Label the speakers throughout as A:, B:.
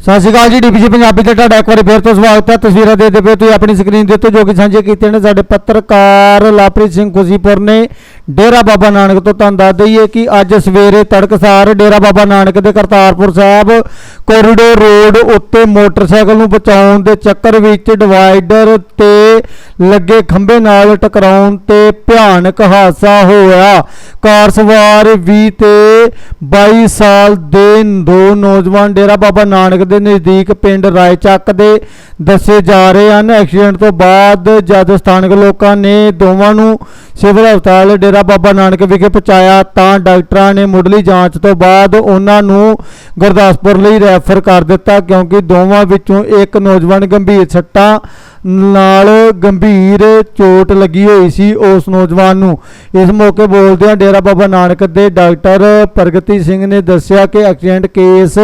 A: ਸਤਿ ਸ਼੍ਰੀ ਅਕਾਲ ਜੀ ਡੀਪੀਜੀ ਪੰਜਾਬੀ ਤੇ ਤੁਹਾਡਾ ਇੱਕ ਵਾਰੀ ਫੇਰ ਤੋਂ ਸਵਾਗਤ ਹੈ। ਤਸਵੀਰਾਂ ਦੇਖਦੇ ਪਏ ਤੁਸੀਂ ਆਪਣੀ ਸਕਰੀਨ ਦੇ ਉੱਤੇ ਜੋ ਕਿ ਸਾਂਝੇ ਕੀਤੇ ਨੇ, ਸਾਡੇ ਪੱਤਰਕਾਰ ਲਾਪ੍ਰੀਤ ਸਿੰਘ ਖੁਸ਼ੀਪੁਰ ਨੇ ਡੇਰਾ ਬਾਬਾ ਨਾਨਕ ਤੋਂ ਤੁਹਾਨੂੰ ਦੱਸ ਦਈਏ ਕਿ ਅੱਜ ਸਵੇਰੇ ਤੜਕਸਾਰ ਡੇਰਾ ਬਾਬਾ ਨਾਨਕ ਦੇ ਕਰਤਾਰਪੁਰ ਸਾਹਿਬ ਕੋਰੀਡੋਰ ਰੋਡ ਉੱਤੇ ਮੋਟਰਸਾਈਕਲ ਨੂੰ ਬਚਾਉਣ ਦੇ ਚੱਕਰ ਵਿੱਚ ਡਿਵਾਈਡਰ ਤੇ ਲੱਗੇ ਖੰਭੇ ਨਾਲ ਟਕਰਾਉਣ ਤੇ ਭਿਆਨਕ ਹਾਦਸਾ ਹੋਇਆ। ਕਾਰ ਸਵਾਰ 20 ਤੇ 22 ਸਾਲ ਦੇ ਦੋ ਨੌਜਵਾਨ ਡੇਰਾ ਬਾਬਾ ਨਾਨਕ ਦੇ ਨਜ਼ਦੀਕ ਪਿੰਡ ਰਾਏਚੱਕ ਦੇ ਦੱਸੇ ਜਾ ਰਹੇ ਹਨ। ਐਕਸੀਡੈਂਟ ਤੋਂ ਬਾਅਦ ਜਦ ਸਥਾਨਕ ਲੋਕਾਂ ਨੇ ਦੋਵਾਂ ਨੂੰ ਸਿਵਲ ਹਸਪਤਾਲ ਡੇਰਾ ਬਾਬਾ ਨਾਨਕ ਵਿਖੇ ਪਹੁੰਚਾਇਆ, ਤਾਂ ਡਾਕਟਰਾਂ ਨੇ ਮੁੱਢਲੀ ਜਾਂਚ ਤੋਂ ਬਾਅਦ ਉਹਨਾਂ ਨੂੰ ਗੁਰਦਾਸਪੁਰ ਲਈ ਰੈਫਰ ਕਰ ਦਿੱਤਾ, ਕਿਉਂਕਿ ਦੋਵਾਂ ਵਿੱਚੋਂ ਇੱਕ ਨੌਜਵਾਨ ਗੰਭੀਰ ਸੱਟਾਂ ਨਾਲ ਗੰਭੀਰ ਚੋਟ ਲੱਗੀ ਹੋਈ ਸੀ ਉਸ ਨੌਜਵਾਨ ਨੂੰ। ਇਸ ਮੌਕੇ ਬੋਲਦਿਆਂ ਡੇਰਾ ਬਾਬਾ ਨਾਨਕ ਦੇ ਡਾਕਟਰ ਪ੍ਰਗਤੀ ਸਿੰਘ ਨੇ ਦੱਸਿਆ ਕਿ ਐਕਸੀਡੈਂਟ ਕੇਸ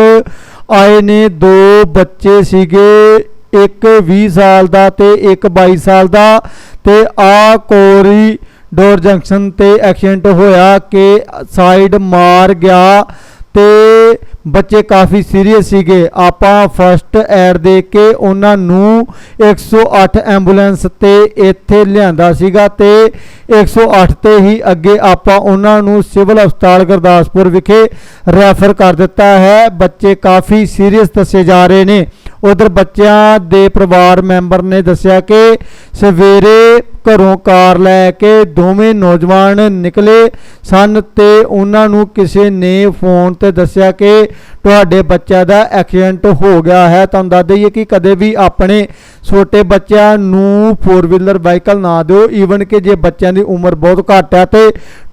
A: ਆਏ ਨੇ ਦੋ ਬੱਚੇ ਸੀਗੇ, ਇੱਕ 20 ਸਾਲ ਦਾ ਤੇ ਇੱਕ 22 ਸਾਲ ਦਾ ਤੇ ਆ ਕੋਰੀ ਡੋਰ ਜੰਕਸ਼ਨ ਤੇ ਐਕਸੀਡੈਂਟ ਹੋਇਆ ਕਿ ਸਾਈਡ ਮਾਰ ਗਿਆ ਤੇ ਬੱਚੇ ਕਾਫੀ ਸੀਰੀਅਸ ਸੀਗੇ। ਆਪਾਂ ਫਸਟ ਐਡ ਦੇ ਕੇ ਉਹਨਾਂ ਨੂੰ 108 ਐਂਬੂਲੈਂਸ ਤੇ ਇੱਥੇ ਲਿਆਂਦਾ ਸੀਗਾ ਤੇ 108 ਤੇ ਹੀ ਅੱਗੇ ਆਪਾਂ ਉਹਨਾਂ ਨੂੰ ਸਿਵਲ ਹਸਪਤਾਲ ਗੁਰਦਾਸਪੁਰ ਵਿਖੇ ਰੈਫਰ ਕਰ ਦਿੱਤਾ ਹੈ। ਬੱਚੇ ਕਾਫੀ ਸੀਰੀਅਸ ਦੱਸੇ ਜਾ ਰਹੇ ਨੇ। ਉਧਰ ਬੱਚਿਆਂ ਦੇ ਪਰਿਵਾਰ ਮੈਂਬਰ ਨੇ ਦੱਸਿਆ ਕਿ ਸਵੇਰੇ ਘਰੋਂ ਕਾਰ ਲੈ ਕੇ ਦੋਵੇਂ ਨੌਜਵਾਨ ਨਿਕਲੇ ਸਨ ਤੇ ਉਹਨਾਂ ਨੂੰ ਕਿਸੇ ਨੇ ਫੋਨ ਤੇ ਦੱਸਿਆ ਕਿ ਤੁਹਾਡੇ ਬੱਚਿਆਂ ਦਾ ਐਕਸੀਡੈਂਟ ਹੋ ਗਿਆ ਹੈ। ਤੁਹਾਨੂੰ ਦੱਸ ਦਈਏ ਕਿ ਕਦੇ ਵੀ ਆਪਣੇ ਛੋਟੇ ਬੱਚਿਆਂ ਨੂੰ 4 ਵੀਲਰ ਵਾਹੀਕਲ ਨਾ ਦਿਓ ਈਵਨ ਕਿ ਜੇ ਬੱਚਿਆਂ ਦੀ ਉਮਰ ਬਹੁਤ ਘੱਟ ਹੈ ਤੇ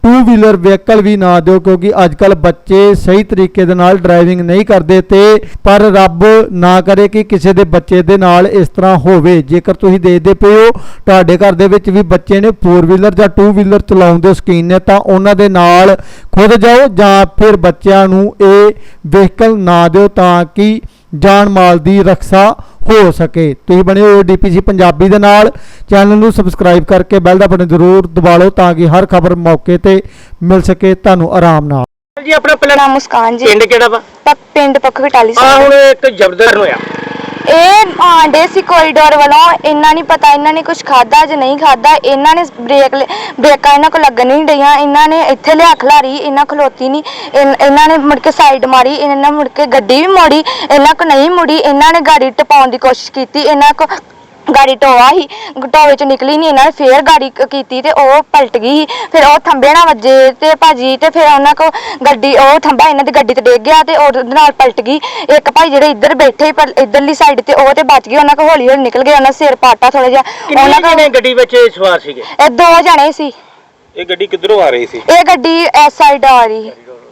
A: 2 ਵੀਲਰ ਵਾਹੀਕਲ ਵੀ ਨਾ ਦਿਓ, ਕਿਉਂਕਿ ਅੱਜ ਕੱਲ ਬੱਚੇ ਸਹੀ ਤਰੀਕੇ ਦੇ ਨਾਲ ਡਰਾਈਵਿੰਗ ਨਹੀਂ ਕਰਦੇ ਤੇ ਪਰ ਰੱਬ ਨਾ ਕਰੇ ਕਿ ਕਿਸੇ ਦੇ ਬੱਚੇ ਦੇ ਨਾਲ ਇਸ ਤਰ੍ਹਾਂ ਹੋਵੇ। ਜੇਕਰ ਤੁਸੀਂ ਦੇਖਦੇ ਪਏ ਹੋ, ਤੁਹਾਡੇ ਘਰ ਦੇ ਵਿੱਚ ਵੀ ਬੱਚੇ ਨੇ 4 ਵੀਲਰ ਜਾਂ 2 ਵੀਲਰ ਚਲਾਉਣ ਦੇ ਸ਼ੌਕੀਨ ਨੇ ਤਾਂ ਉਹਨਾਂ ਦੇ ਨਾਲ ਖੁਦ ਜਾਓ ਜਾਂ ਫਿਰ ਬੱਚਿਆਂ ਨੂੰ ਇਹ ਵਹੀਕਲ ਨਾ ਦਿਓ ਤਾਂ ਕਿ ਜਾਨ ਮਾਲ ਦੀ ਰੱਖਿਆ ਹੋ ਸਕੇ। ਤੁਸੀਂ ਬਣੇ ਹੋਏ ਡੀਪੀਸੀ ਪੰਜਾਬੀ ਦੇ ਨਾਲ। ਚੈਨਲ ਨੂੰ ਸਬਸਕ੍ਰਾਈਬ ਕਰਕੇ ਬੈਲ ਦਾ ਬਟਨ ਜ਼ਰੂਰ ਦਬਾ ਲਓ ਤਾਂ ਕਿ ਹਰ ਖਬਰ ਮੌਕੇ ਤੇ ਮਿਲ ਸਕੇ। ਤੁਹਾਨੂੰ ਆਰਾਮ ਨਾਲ।
B: ਜੀ ਆਪਣਾ ਪਹਿਲਾਂ
C: ਮੁਸਕਾਨ ਜੀ।
B: ਪਿੰਡ ਕਿਹੜਾ ਵਾ?
C: ਪਿੰਡ ਪੱਖ ਕਟਾਲੀ
B: ਆ
C: ਸਾਹਿਬ।
B: ਹੁਣ ਇੱਕ ਜ਼ਬਰਦਸਤ ਹੋਇਆ।
C: ਇਹ ਆਂਡੇ ਸੀ ਕੋਰੀਡੋਰ ਵੱਲੋਂ ਇਹਨਾਂ ਨਹੀਂ ਪਤਾ ਇਹਨਾਂ ਨੇ ਕੁਝ ਖਾਦਾ ਜਾਂ ਨਹੀਂ ਖਾਦਾ ਇਹਨਾਂ ਨੇ ਬ੍ਰੇਕ ਲ- ਬ੍ਰੇਕਾਂ ਇਹਨਾਂ ਕੋ ਲੱਗਣ ਨਹੀਂ ਡਈਆਂ, ਇਹਨਾਂ ਨੇ ਇੱਥੇ ਲਿਆ ਖਲਾਰੀ, ਇਹਨਾਂ ਖਲੋਤੀ ਨਹੀਂ ਇਹਨਾਂ ਨੇ ਮੁੜ ਕੇ ਸਾਈਡ ਮਾਰੀ, ਇਹਨਾਂ ਨੇ ਮੁੜ ਕੇ ਗੱਡੀ ਵੀ ਮੋੜੀ, ਇਹਨਾਂ ਕੋ ਨਹੀਂ ਮੁੜੀ, ਇਹਨਾਂ ਨੇ ਗਾੜੀ ਟਪਾਉਣ ਦੀ ਕੋਸ਼ਿਸ਼ ਕੀਤੀ, ਇਹਨਾਂ ਕੋ ਗਾੜੀ ਟੋਆ ਹੀ ਟੋਏ ਚ ਨਿਕਲੀ ਨਹੀਂ ਇਹਨਾਂ ਨੇ ਫੇਰ ਗਾੜੀ ਕ- ਕੀਤੀ ਤੇ ਉਹ ਪਲਟ ਗਈ ਫਿਰ ਉਹ ਥੰਬੇ ਨਾਲ ਵੱਜੇ ਤੇ ਭਾਜੀ ਤੇ ਫਿਰ ਉਹਨਾਂ ਕੋ ਗੱਡੀ ਉਹ ਥੰਬਾ ਇਹਨਾਂ ਦੀ ਗੱਡੀ ਤੇ ਡਿੱਗ ਗਿਆ ਤੇ ਉਹਦੇ ਨਾਲ ਪਲਟ ਗਈ। ਇੱਕ ਭਾਈ ਜਿਹੜੇ ਇੱਧਰ ਬੈਠੇ ਸੀ ਪਰ ਇੱਧਰਲੀ ਸਾਈਡ ਤੇ ਉਹ ਤੇ ਬਚ ਗਏ ਉਹਨਾਂ ਕੋ ਹੌਲੀ ਹੌਲੀ ਨਿਕਲ ਗਏ ਉਹਨਾਂ ਦਾ ਸਿਰ ਪਾਟਾ ਥੋੜਾ ਜਿਹਾ।
B: ਕਿੰਨੇ
C: ਉਹਨਾਂ
B: ਜਣੇ
C: ਕੋ
B: ਗੱਡੀ ਵਿੱਚ ਸਵਾਰ ਸੀਗੇ?
C: ਇਹ ਦੋ ਜਣੇ ਸੀ।
D: ਇਹ ਗੱਡੀ ਕਿੱਧਰੋਂ ਆ ਰਹੀ ਸੀ?
C: ਇਹ ਗੱਡੀ ਇਸ ਸਾਈਡ ਆ ਰਹੀ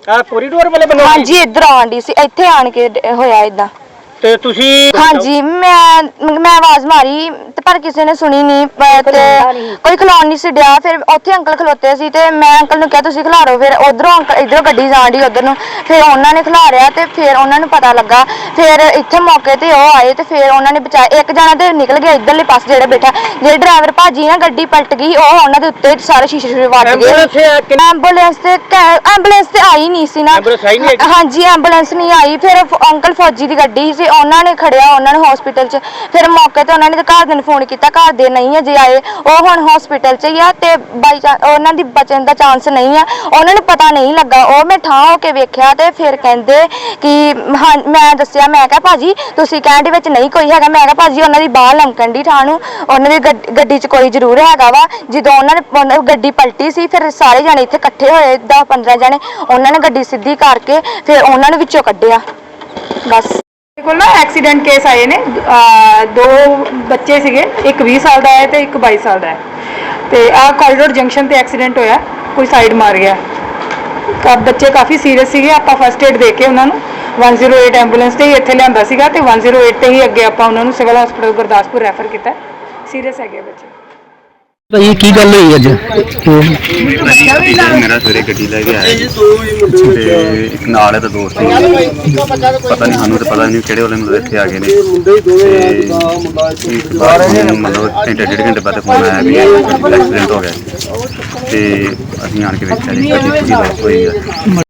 B: ਆ ਕੋਰੀਡੋਰ ਵਾਲੇ ਬੰਦੇ
C: ਹਾਂਜੀ ਇੱਧਰ ਆਂਡੀ ਸੀ ਇੱਥੇ ਆਣ ਕੇ ਡ- ਹੋਇਆ ਇਦਾਂ
B: ਤੇ ਤੁਸੀਂ
C: ਹਾਂਜੀ ਮੈਂ ਮੈਂ ਆਵਾਜ਼ ਮਾਰੀ ਤੇ ਪਰ ਕਿਸੇ ਨੇ ਸੁਣੀ ਨਹੀਂ ਪ- ਤੇ ਕੋਈ ਖਲਾਉਣ ਨਹੀਂ ਸੀ ਡਿਆ ਫਿਰ ਉੱਥੇ ਅੰਕਲ ਖਲੋਤੇ ਸੀ ਤੇ ਮੈਂ ਅੰਕਲ ਨੂੰ ਕਿਹਾ ਤੁਸੀਂ ਖਿਲਾਰੋ ਫਿਰ ਉਧਰੋਂ ਅੰਕਲ ਇਧਰੋਂ ਗੱਡੀ ਜਾਣ ਉਧਰ ਨੂੰ ਫਿਰ ਉਹਨਾਂ ਨੇ ਖਿਲਾਰਿਆ ਤੇ ਫਿਰ ਉਹਨਾਂ ਨੂੰ ਪਤਾ ਲੱਗਾ ਫਿਰ ਇੱਥੇ ਮੌਕੇ ਤੇ ਉਹ ਆਏ ਤੇ ਫਿਰ ਉਹਨਾਂ ਨੇ ਬਚਾਇਆ ਇੱਕ ਜਣਾ ਤੇ ਨਿਕਲ ਗਿਆ ਇਧਰਲੇ ਪਾਸੇ ਜਿਹੜਾ ਬੈਠਾ ਜਿਹੜੇ ਡਰਾਈਵਰ ਭਾਜੀ ਨਾ ਗੱਡੀ ਪਲਟ ਗਈ ਉਹ ਉਹਨਾਂ ਦੇ ਉੱਤੇ ਸਾਰੇ ਸ਼ੀਸ਼ੇ ਸ਼ੀਸ਼ੇ ਵੱਜ
B: ਐਂਬੂਲੈਂਸ
C: ਗਏ
B: ਆ ਕਿ-
C: ਐਂਬੂਲੈਂਸ ਤੇ ਕੈ- ਐਂਬੂਲੈਂਸ ਤੇ ਆਈ ਨਹੀਂ ਸੀ ਨਾ।
B: ਐਂਬੂਲੈਂਸ ਆਈ ਨਹੀਂ ਹੈਗੀ?
C: ਹਾਂਜੀ ਐਂਬੂਲੈਂਸ ਨਹੀਂ ਆਈ ਫਿਰ ਫ- ਅੰਕਲ ਫੌਜੀ ਦੀ ਗੱਡੀ ਸੀ ਉਹਨਾਂ ਨੇ ਖੜਿਆ, ਉਹਨਾਂ ਨੂੰ ਹਸਪੀਟਲ 'ਚ। ਫਿਰ ਮੌਕੇ ਤੇ ਉਹਨਾਂ ਨੇ ਘਰ ਦੇ ਨੂੰ ਫੋਨ ਕੀਤਾ, ਘਰ ਦੇ ਨਹੀਂ ਅਜੇ ਆਏ। ਉਹ ਹੁਣ ਹਸਪੀਟਲ 'ਚ ਹੀ ਆ ਤੇ ਬਾਈ ਉਹਨਾਂ ਦੀ ਬਚਣ ਦਾ ਚਾਂਸ ਨਹੀਂ ਆ। ਉਹਨਾਂ ਨੂੰ ਪਤਾ ਨਹੀਂ ਲੱਗਾ। ਉਹ ਮੈਂ ਠਾਂ ਹੋ ਕੇ ਵੇਖਿਆ ਤੇ ਫਿਰ ਕਹਿੰਦੇ ਕਿ, ਹਾਂ, ਮੈਂ ਦੱਸਿਆ, ਮੈਂ ਕਿਹਾ, ਭਾਜੀ, ਤੁਸੀਂ ਕਹਿਣ ਕਹਿੰਦੇ ਵਿੱਚ ਨਹੀਂ ਕੋਈ ਹੈਗਾ। ਮੈਂ ਕਿਹਾ, ਭਾਜੀ, ਉਹਨਾਂ ਦੀ ਬਾਹ ਲਮਕਣ ਦੀ ਠਾਂ ਨੂੰ। ਉਹਨਾਂ ਦੀ ਗੱਡ- ਗੱਡੀ 'ਚ ਕੋਈ ਜ਼ਰੂਰ ਹੈਗਾ ਵਾ। ਜਦੋਂ ਉਹਨਾਂ ਨੇ, ਉਹਨਾਂ ਗੱਡੀ ਪਲਟੀ ਸੀ, ਫਿਰ ਸਾਰੇ ਜਣੇ ਇੱਥੇ ਇਕੱਠੇ ਹੋਏ 10 15 ਜਣੇ। ਉਹਨਾਂ ਨੇ ਗੱਡੀ ਸਿੱਧੀ ਕਰਕੇ ਫਿਰ ਉਹਨਾਂ ਨੂੰ ਵਿੱਚੋਂ ਕੱਢਿਆ। ਬਸ।
E: ਮੇਰੇ ਕੋਲ ਨਾ ਐਕਸੀਡੈਂਟ ਕੇਸ ਆਏ ਨੇ, ਅਹ, ਦੋ ਬੱਚੇ ਸੀਗੇ, ਇੱਕ 20 ਸਾਲ ਦਾ ਹੈ ਤੇ ਇੱਕ 22 ਸਾਲ ਦਾ ਹੈ। ਤੇ ਆਹ ਕੋਰੀਡੋਰ ਜੰਕਸ਼ਨ ਤੇ ਐਕਸੀਡੈਂਟ ਹੋਇਆ, ਕੋਈ ਸਾਈਡ ਮਾਰ ਗਿਆ। ਕਾ ਬੱਚੇ ਕਾਫੀ ਸੀਰੀਅਸ ਸੀਗੇ, ਆਪਾਂ ਫਸਟ ਏਡ ਦੇ ਕੇ ਉਹਨਾਂ ਨੂੰ 108 ਐਂਬੂਲੈਂਸ ਤੇ ਹੀ ਇੱਥੇ ਲਿਆਂਦਾ ਸੀਗਾ ਤੇ 108 ਤੇ ਹੀ ਅੱਗੇ ਆਪਾਂ ਉਹਨਾਂ ਨੂੰ ਸਿਵਲ ਹਸਪੀਟਲ ਗੁਰਦਾਸਪੁਰ ਰੈਫਰ ਕੀਤਾ। ਸੀਰੀਅਸ ਹੈਗੇ ਬੱਚੇ।
A: ਭਾਈ ਕੀ ਗੱਲ ਹੋਈ ਅੱਜ?
D: ਮੇਰਾ ਸਵੇਰੇ ਗੱਡੀ ਲੈ ਕੇ ਆਇਆ ਸੀ। ਤੇ ਇੱਕ ਨਾਲ ਇਹਦਾ ਦੋਸਤ ਸੀ। ਪਤਾ ਨਹੀਂ ਸਾਨੂੰ ਤਾਂ ਪਤਾ ਨਹੀਂ ਕਿਹੜੇ ਵਾਲੇ ਮਤਲਬ ਇੱਥੇ ਆ ਗਏ ਨੇ। ਤੇ ਇੱਕ ਵਾਰ ਹੁਣ ਮਤਲਬ ਘੰਟੇ, ਡੇਢ ਘੰਟੇ ਬਾਅਦ ਫੋਨ ਆਇਆ ਵੀ ਐਕਸੀਡੈਂਟ ਹੋ ਗਿਆ। ਤੇ ਅਸੀਂ ਆਣ ਕੇ ਵੇਖਿਆ ਜੀ ਗੱਡੀ ਪੂਰੀ ਵਾਈਪ ਹੋਈ ਆ।